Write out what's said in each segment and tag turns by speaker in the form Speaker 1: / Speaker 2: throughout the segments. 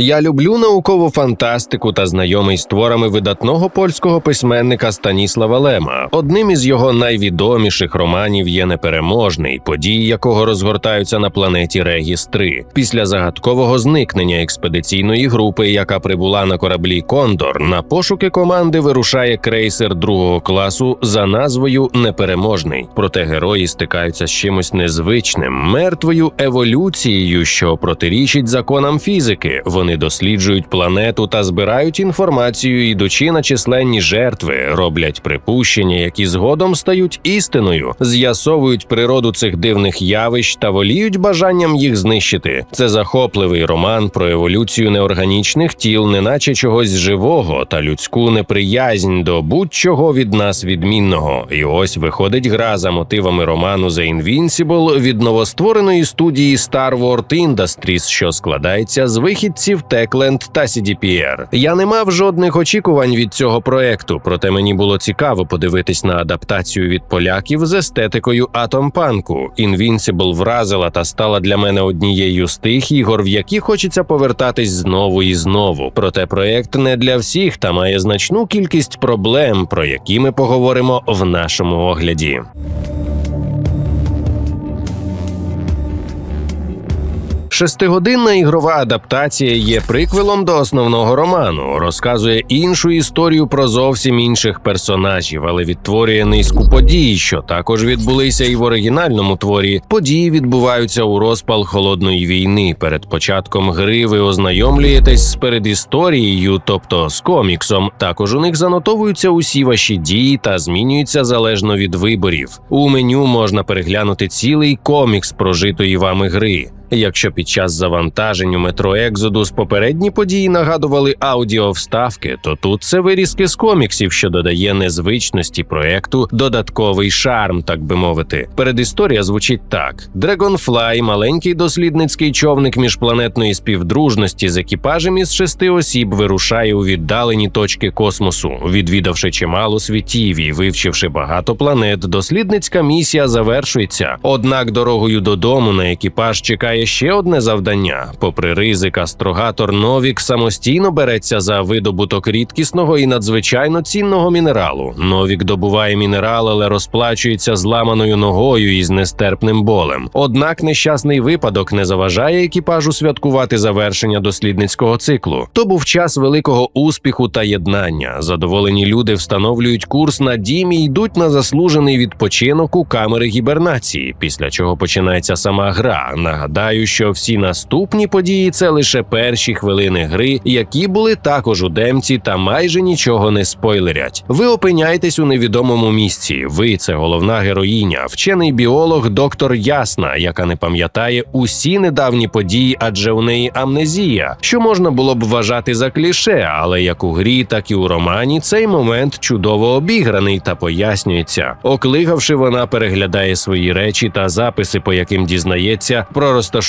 Speaker 1: Я люблю наукову фантастику та знайомий з творами видатного польського письменника Станіслава Лема. Одним із його найвідоміших романів є непереможний, події якого розгортаються на планеті Регіс 3 після загадкового зникнення експедиційної групи, яка прибула на кораблі Кондор. На пошуки команди вирушає крейсер другого класу за назвою Непереможний. Проте герої стикаються з чимось незвичним, мертвою еволюцією, що протирічить законам фізики. Вони досліджують планету та збирають інформацію, ідучи на численні жертви, роблять припущення, які згодом стають істиною, з'ясовують природу цих дивних явищ та воліють бажанням їх знищити. Це захопливий роман про еволюцію неорганічних тіл, неначе чогось живого та людську неприязнь до будь-чого від нас відмінного. І ось виходить гра за мотивами роману The Invincible від новоствореної студії Star Wars Industries, що складається з вихідців Techland та CDPR. Я не мав жодних очікувань від цього проекту, проте мені було цікаво подивитись на адаптацію від поляків з естетикою атомпанку. Invincible вразила та стала для мене однією з тих ігор, в які хочеться повертатись знову і знову. Проте проект не для всіх та має значну кількість проблем, про які ми поговоримо в нашому огляді. Шестигодинна ігрова адаптація є приквелом до основного роману, розказує іншу історію про зовсім інших персонажів, але відтворює низку подій, що також відбулися і в оригінальному творі. Події відбуваються у розпал холодної війни. Перед початком гри ви ознайомлюєтесь з передісторією, тобто з коміксом. Також у них занотовуються усі ваші дії та змінюються залежно від виборів. У меню можна переглянути цілий комікс прожитої вами гри. Якщо під час завантажень у метро Екзодус попередні події нагадували аудіовставки, то тут це вирізки з коміксів, що додає незвичності проекту додатковий шарм, так би мовити. Передісторія звучить так: Dragonfly – маленький дослідницький човник міжпланетної співдружності з екіпажем із шести осіб, вирушає у віддалені точки космосу, відвідавши чимало світів і вивчивши багато планет. Дослідницька місія завершується. Однак дорогою додому на екіпаж чекає ще одне завдання. Попри ризик, астрогатор Новік самостійно береться за видобуток рідкісного і надзвичайно цінного мінералу. Новік добуває мінерал, але розплачується зламаною ногою із нестерпним болем. Однак нещасний випадок не заважає екіпажу святкувати завершення дослідницького циклу. То був час великого успіху та єднання. Задоволені люди встановлюють курс на дім і йдуть на заслужений відпочинок у камери гібернації, після чого починається сама гра. Нагадаю, що всі наступні події це лише перші хвилини гри, які були також у демці та майже нічого не спойлерять. Ви опиняєтесь у невідомому місці. Ви це головна героїня, вчений біолог, доктор Ясна, яка не пам'ятає усі недавні події, адже у неї амнезія, що можна було б вважати за кліше, але як у грі, так і у романі цей момент чудово обіграний та пояснюється. Оклигавши, вона переглядає свої речі та записи, по яким дізнається про розташування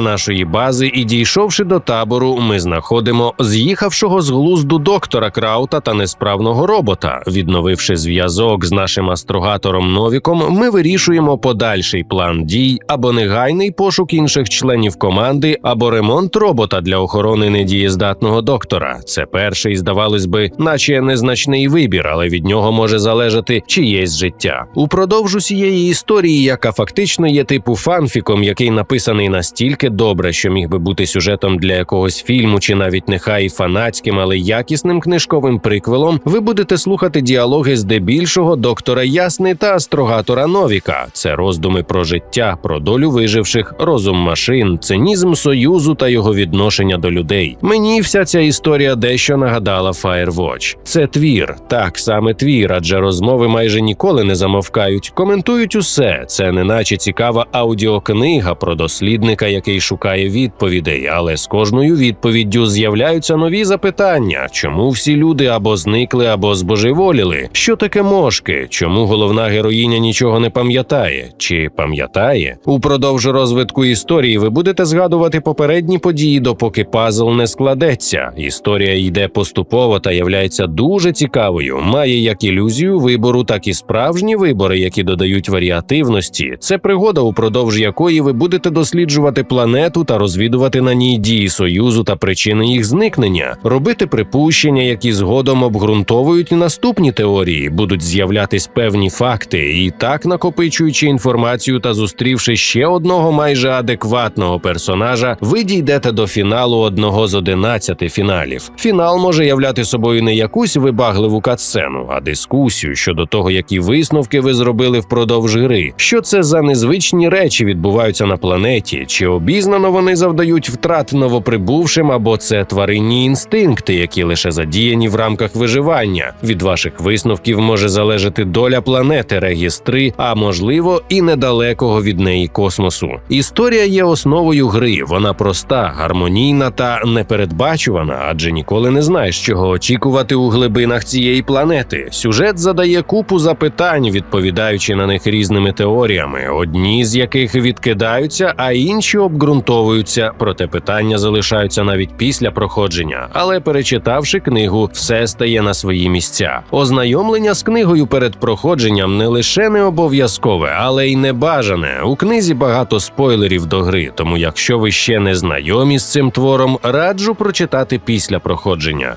Speaker 1: нашої бази, і дійшовши до табору, ми знаходимо з'їхавшого з глузду доктора Краута та несправного робота. Відновивши зв'язок з нашим астрогатором Новіком, ми вирішуємо подальший план дій або негайний пошук інших членів команди, або ремонт робота для охорони недієздатного доктора. Це перший, здавалось би, наче незначний вибір, але від нього може залежати чиєсь життя. Упродовж усієї історії, яка фактично є типу фанфіком, який написаний настільки добре, що міг би бути сюжетом для якогось фільму, чи навіть нехай фанатським, але якісним книжковим приквелом, ви будете слухати діалоги здебільшого доктора Ясни та астрогатора Новіка. Це роздуми про життя, про долю виживших, розум машин, цинізм союзу та його відношення до людей. Мені вся ця історія дещо нагадала Firewatch. Це твір, так саме твір, адже розмови майже ніколи не замовкають. Коментують усе. Це неначе цікава аудіокнига про дослідника, який шукає відповідей, але з кожною відповіддю з'являються нові запитання: чому всі люди або зникли, або збожеволіли? Що таке мошки? Чому головна героїня нічого не пам'ятає? Чи пам'ятає? Упродовж розвитку історії ви будете згадувати попередні події, допоки пазл не складеться. Історія йде поступово та являється дуже цікавою. Має як ілюзію вибору, так і справжні вибори, які додають варіативності. Це пригода, упродовж якої ви будете досліджувати досліджувати планету та розвідувати на ній дії союзу та причини їх зникнення, робити припущення, які згодом обґрунтовують наступні теорії, будуть з'являтись певні факти, і так накопичуючи інформацію та зустрівши ще одного майже адекватного персонажа, ви дійдете до фіналу одного з одинадцяти фіналів. Фінал може являти собою не якусь вибагливу катсцену, а дискусію щодо того, які висновки ви зробили впродовж гри, що це за незвичні речі відбуваються на планеті, чи обізнано вони завдають втрат новоприбувшим, або це тваринні інстинкти, які лише задіяні в рамках виживання. Від ваших висновків може залежати доля планети Регістри, а можливо і недалекого від неї космосу. Історія є основою гри. Вона проста, гармонійна та непередбачувана, адже ніколи не знаєш, чого очікувати у глибинах цієї планети. Сюжет задає купу запитань, відповідаючи на них різними теоріями, одні з яких відкидаються, а обґрунтовуються. Проте питання залишаються навіть після проходження. Але перечитавши книгу, все стає на свої місця. Ознайомлення з книгою перед проходженням не лише не обов'язкове, але й не бажане. У книзі багато спойлерів до гри, тому якщо ви ще не знайомі з цим твором, раджу прочитати після проходження.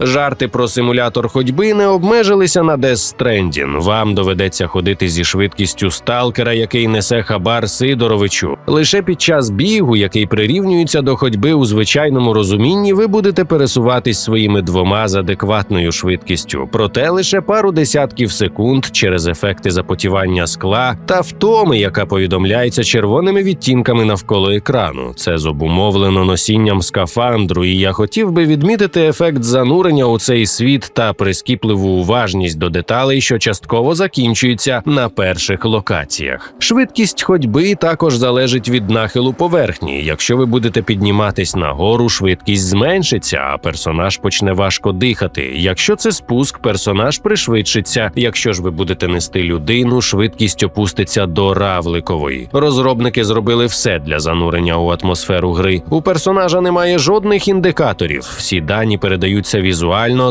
Speaker 1: Жарти про симулятор ходьби не обмежилися на Death Stranding. Вам доведеться ходити зі швидкістю сталкера, який несе хабар Сидоровичу. Лише під час бігу, який прирівнюється до ходьби у звичайному розумінні, ви будете пересуватись своїми двома з адекватною швидкістю, проте лише пару десятків секунд через ефекти запотівання скла та втоми, яка повідомляється червоними відтінками навколо екрану. Це зобумовлено носінням скафандру, і я хотів би відмітити ефект занурення у цей світ та прискіпливу уважність до деталей, що частково закінчуються на перших локаціях. Швидкість ходьби також залежить від нахилу поверхні. Якщо ви будете підніматись нагору, швидкість зменшиться, а персонаж почне важко дихати. Якщо це спуск, персонаж пришвидшиться. Якщо ж ви будете нести людину, швидкість опуститься до равликової. Розробники зробили все для занурення у атмосферу гри. У персонажа немає жодних індикаторів. Всі дані передаються візуально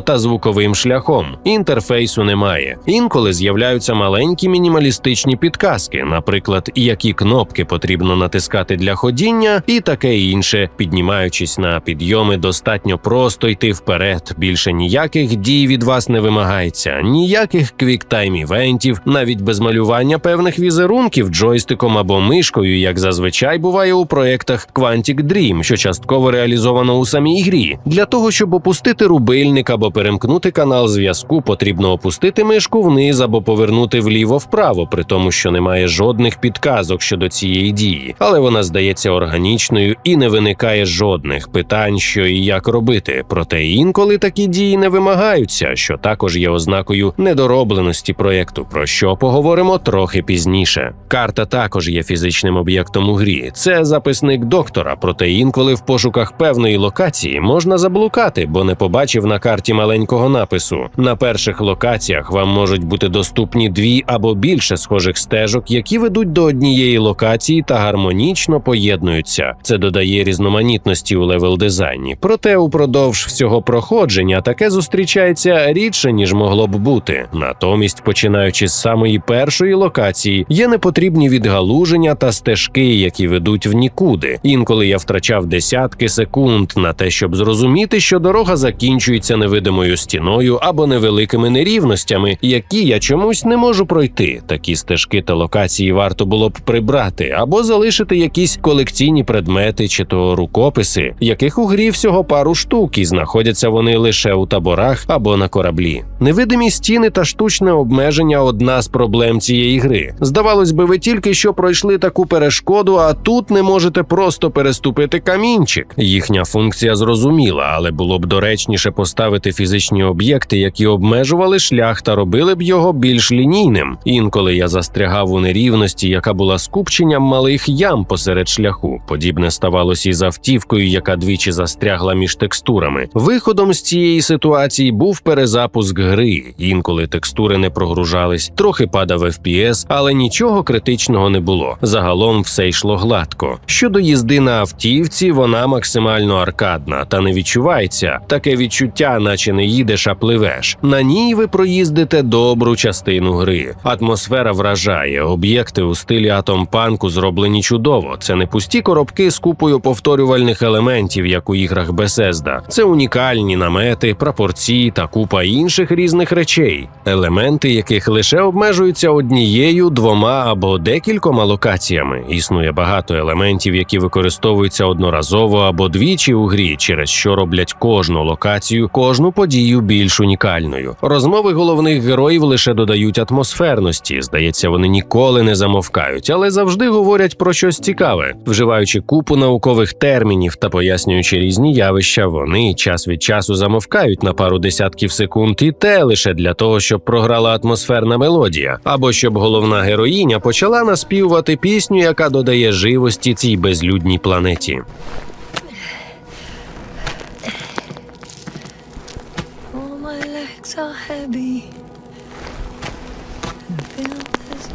Speaker 1: та звуковим шляхом. Інтерфейсу немає. Інколи з'являються маленькі мінімалістичні підказки, наприклад, які кнопки потрібно натискати для ходіння, і таке інше. Піднімаючись на підйоми, достатньо просто йти вперед. Більше ніяких дій від вас не вимагається, ніяких квіктайм івентів, навіть без малювання певних візерунків джойстиком або мишкою, як зазвичай буває у проєктах Quantic Dream, що частково реалізовано у самій грі. Для того щоб опустити рубильник або перемкнути канал зв'язку, потрібно опустити мишку вниз або повернути вліво-вправо, при тому, що немає жодних підказок щодо цієї дії, але вона здається органічною і не виникає жодних питань, що і як робити. Проте інколи такі дії не вимагаються, що також є ознакою недоробленості проєкту, про що поговоримо трохи пізніше. Карта також є фізичним об'єктом у грі. Це записник доктора, проте інколи в пошуках певної локації можна заблукати, бо не побачив на карті маленького напису. На перших локаціях вам можуть бути доступні дві або більше схожих стежок, які ведуть до однієї локації та гармонічно поєднуються. Це додає різноманітності у левел дизайні. Проте упродовж всього проходження таке зустрічається рідше ніж могло б бути. Натомість, починаючи з самої першої локації, є непотрібні відгалуження та стежки, які ведуть в нікуди. Інколи я втрачав десятки секунд на те, щоб зрозуміти, що дорога закінчується невидимою стіною або невеликими нерівностями, які я чомусь не можу пройти. Такі стежки та локації варто було б прибрати або залишити якісь колекційні предмети чи то рукописи, яких у грі всього пару штук, і знаходяться вони лише у таборах або на кораблі. Невидимі стіни та штучне обмеження одна з проблем цієї гри. Здавалось би, ви тільки що пройшли таку перешкоду, а тут не можете просто переступити камінчик. Їхня функція зрозуміла, але було б доречніше поставити фізичні об'єкти, які обмежували шлях та робили б його більш лінійним. Інколи я застрягав у нерівності, яка була скупченням малих ям посеред шляху. Подібне ставалося і з автівкою, яка двічі застрягла між текстурами. Виходом з цієї ситуації був перезапуск гри. Інколи текстури не прогружались, трохи падав FPS, але нічого критичного не було. Загалом все йшло гладко. Щодо їзди на автівці, вона максимально аркадна та не відчувається таке відчуття. Відчуття, наче не їдеш, а пливеш. На ній ви проїздите добру частину гри. Атмосфера вражає. Об'єкти у стилі атомпанку зроблені чудово. Це не пусті коробки з купою повторювальних елементів, як у іграх Bethesda. Це унікальні намети, прапорці та купа інших різних речей, елементи яких лише обмежуються однією, двома або декількома локаціями. Існує багато елементів, які використовуються одноразово або двічі у грі, через що роблять кожну локацію, кожну подію більш унікальною. Розмови головних героїв лише додають атмосферності. Здається, вони ніколи не замовкають, але завжди говорять про щось цікаве, вживаючи купу наукових термінів та пояснюючи різні явища, вони час від часу замовкають на пару десятків секунд, і те лише для того, щоб програла атмосферна мелодія, або щоб головна героїня почала наспівувати пісню, яка додає живості цій безлюдній планеті.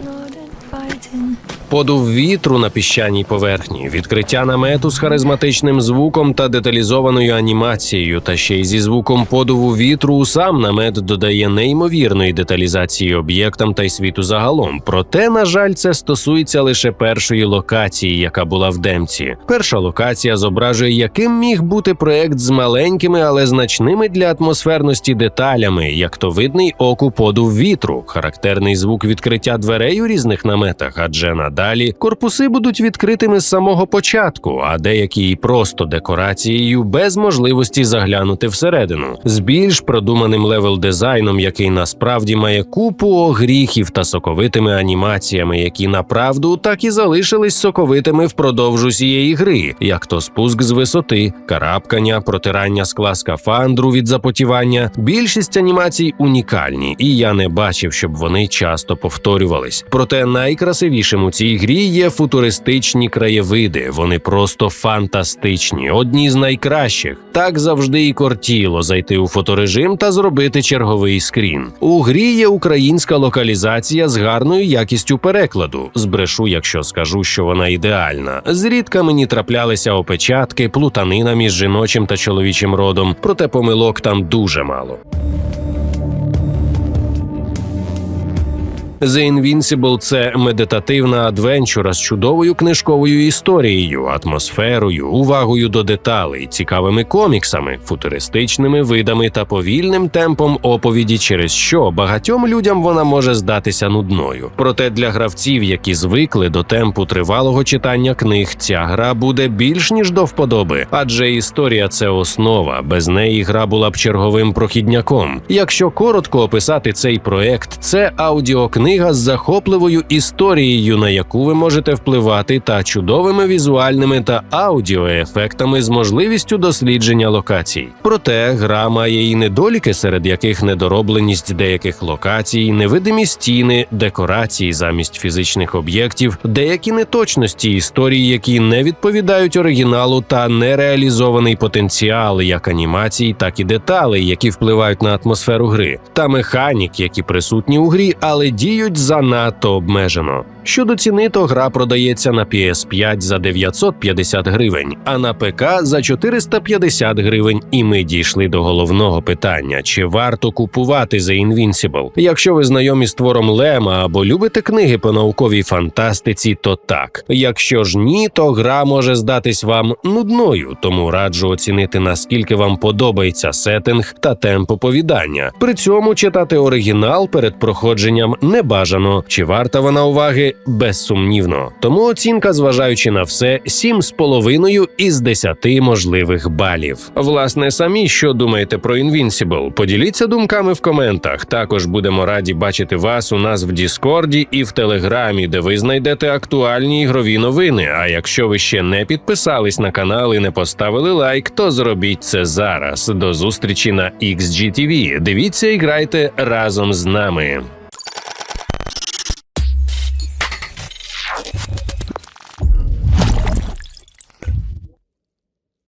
Speaker 2: northern fighting.
Speaker 1: Подув вітру на піщаній поверхні, відкриття намету з харизматичним звуком та деталізованою анімацією, та ще й зі звуком подуву вітру сам намет додає неймовірної деталізації об'єктам та й світу загалом. Проте, на жаль, це стосується лише першої локації, яка була в демці. Перша локація зображує, яким міг бути проект з маленькими, але значними для атмосферності деталями, як то видний оку подув вітру, характерний звук відкриття дверей у різних наметах, адже надалі корпуси будуть відкритими з самого початку, а деякі й просто декорацією без можливості заглянути всередину, з більш продуманим левел дизайном, який насправді має купу огріхів та соковитими анімаціями, які направду так і залишились соковитими впродовж усієї гри, як то спуск з висоти, карабкання, протирання скла скафандру від запотівання. Більшість анімацій унікальні, і я не бачив, щоб вони часто повторювались. Проте найкрасивішим у цій грі є футуристичні краєвиди. Вони просто фантастичні, одні з найкращих. Так завжди і кортіло зайти у фоторежим та зробити черговий скрін. У грі є українська локалізація з гарною якістю перекладу. Збрешу, якщо скажу, що вона ідеальна. Зрідка мені траплялися опечатки, плутанина між жіночим та чоловічим родом, проте помилок там дуже мало. The Invincible – це медитативна адвенчура з чудовою книжковою історією, атмосферою, увагою до деталей, цікавими коміксами, футуристичними видами та повільним темпом оповіді, через що багатьом людям вона може здатися нудною. Проте для гравців, які звикли до темпу тривалого читання книг, ця гра буде більш ніж до вподоби, адже історія це основа. Без неї гра була б черговим прохідняком. Якщо коротко описати цей проект, це аудіокнига з захопливою історією, на яку ви можете впливати, та чудовими візуальними та аудіоефектами з можливістю дослідження локацій. Проте гра має і недоліки, серед яких недоробленість деяких локацій, невидимі стіни, декорації замість фізичних об'єктів, деякі неточності історії, які не відповідають оригіналу, та нереалізований потенціал як анімацій, так і деталей, які впливають на атмосферу гри, та механік, які присутні у грі, але діють занадто обмежено. Щодо ціни, то гра продається на PS5 за 950 гривень, а на ПК за 450 гривень. І ми дійшли до головного питання: чи варто купувати The Invincible? Якщо ви знайомі з твором Лема або любите книги по науковій фантастиці, то так. Якщо ж ні, то гра може здатись вам нудною, тому раджу оцінити наскільки вам подобається сеттинг та темп оповідання. При цьому читати оригінал перед проходженням не бажано. Чи варта вона уваги? Безсумнівно. Тому оцінка, зважаючи на все, 7,5 із 10 можливих балів. Власне, самі що думаєте про Invincible? Поділіться думками в коментах. Також будемо раді бачити вас у нас в Діскорді і в Телеграмі, де ви знайдете актуальні ігрові новини. А якщо ви ще не підписались на канал і не поставили лайк, то зробіть це зараз. До зустрічі на XGTV. Дивіться і грайте разом з нами.